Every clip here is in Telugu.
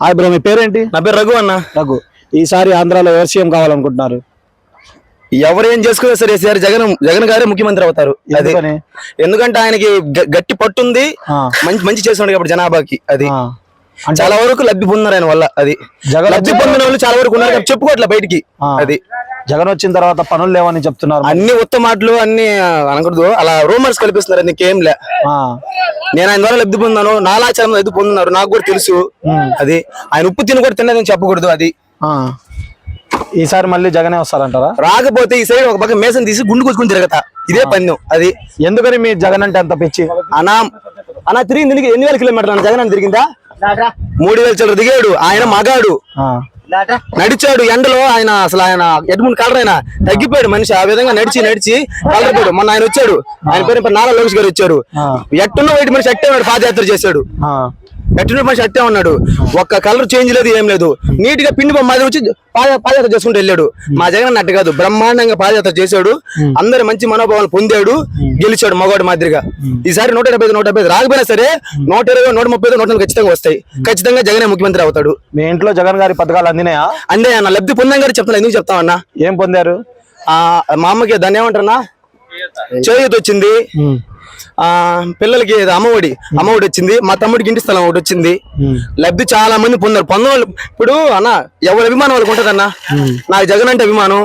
హాయ్ బ్రో మీ పేరేంటి? నా పేరు రఘు అన్న. రఘు. ఈసారి ఆంధ్రాలో ఎవరు సీఎం కావాలనుకుంటున్నారు? ఎవరు ఏం చేసుకున్నా సరే సార్ జగన్ జగన్ గారే ముఖ్యమంత్రి అవుతారు. అది? ఎందుకంటే ఆయనకి గట్టి పట్టుంది. మంచి మంచి చేస్తున్నాడు కాబట్టి జనాభాకి అది. చాలా వరకు లబ్ధి పొందినారు ఆయన వల్ల అది. జగన్ లబ్ధి పొందిన వాళ్ళు చాలా వరకు ఉన్నారు చెప్పుకోవట్లే బయటికి. అది. జగన్ వచ్చిన తర్వాత పనులు లేవని చెప్తున్నారు అన్ని ఉత్తమ మాటలు అన్ని అనకూడదు. అలా రూమర్స్ కల్పిస్తున్నారు నీకేం లే. నేను ఆయన ద్వారా లబ్ధి పొందాను నాలాచారం లబ్ధి పొందున్నారు నాకు కూడా తెలుసు అది. ఆయన ఉప్పు తిని కూడా తిన్నదని చెప్పకూడదు అది. ఆ. ఈసారి మళ్ళీ జగనే వస్తారంటారా? రాకపోతే ఈ సైడ్ ఒక పక్క మేసం తీసి గుండు కొట్టుకుని తిరగతా. ఇదే పందెం అది. ఎందుకని మీ జగన్ అంటే అంత పిచ్చి? అనా అనా తిరిగింది ఎన్ని- ఎన్ని వేల కిలోమీటర్లు జగన్ అన్న తిరిగిందా? మూడు వేల చిల్లర దిగాడు ఆయన మగాడు. నడిచాడు ఎండలో ఆయన అసలు ఆయన ఎడ్ముండ్ కలర్ ఆయన తగ్గిపోయాడు మనిషి. ఆ విధంగా నడిచి నడిచి కలరిపోయాడు మొన్న ఆయన వచ్చాడు. ఆయన పేరు నారా లోకేష్ గారు వచ్చారు. ఆ. ఎట్టున్న వైట్ మనిషి ఉన్నాడు పాదయాత్ర చేశాడు. ఎట్టున్న మనిషి అట్టే ఉన్నాడు. ఒక్క కలర్ చేంజ్ లేదు ఏం లేదు. నీట్గా పిండి అది వచ్చి పాద పాదయాత్ర చేసుకుంటూ వెళ్ళాడు. మా జగన్ అట్టు కాదు బ్రహ్మాండంగా పాదయాత్ర చేశాడు. అందరు మంచి మనోభావాలు పొందాడు గెలిచాడు మగవాడు మాదిరిగా. ఈసారి నూట డెబ్బై ఐదు, నూట డెబ్బై రాకపోయినా సరే నూట ఇరవై నూట ముప్పై నూట ఖచ్చితంగా వస్తాయి. ఖచ్చితంగా జగనే ముఖ్యమంత్రి అవుతాడు. మీ ఇంట్లో జగన్ గారి పథకాలు అందినాయా? అంటే అన్న లబ్ధి పొందాం గారు చెప్తున్నా ఎందుకు చెప్తామన్నా ఏం పొందారు? ఆ, మా అమ్మకి దాన్ని ఏమంటారన్నా చేయూత వచ్చింది పిల్లలకి అమ్మఒడి అమ్మఒడి వచ్చింది మా తమ్ముడికి ఇంటి స్థలం ఒకటి వచ్చింది. లబ్ధి చాలా మంది పొందారు. పొందిన ఇప్పుడు అన్న ఎవరి అభిమానం వాళ్ళకి ఉంటది అన్న? నాకు జగన్ అంటే అభిమానం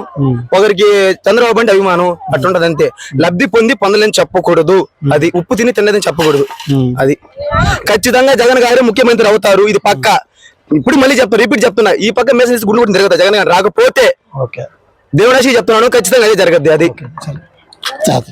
ఒకరికి చంద్రబాబు అంటే అభిమానం అట్టుంటది అంతే. లబ్ధి పొంది పొందలేని చెప్పకూడదు. అది ఉప్పు తిని తినదని చెప్పకూడదు. అది. ఖచ్చితంగా జగన్ గారే ముఖ్యమంత్రి అవుతారు. ఇది పక్క. ఇప్పుడు మళ్ళీ చెప్తా రిపీట్ చెప్తున్నా. ఈ పక్క మెసేజ్ గుండు కూడా తిరగతా జగన్ గారు రాకపోతే దేవుడాశి చెప్తున్నాను ఖచ్చితంగా అదే జరగద్ది అది. చాలు.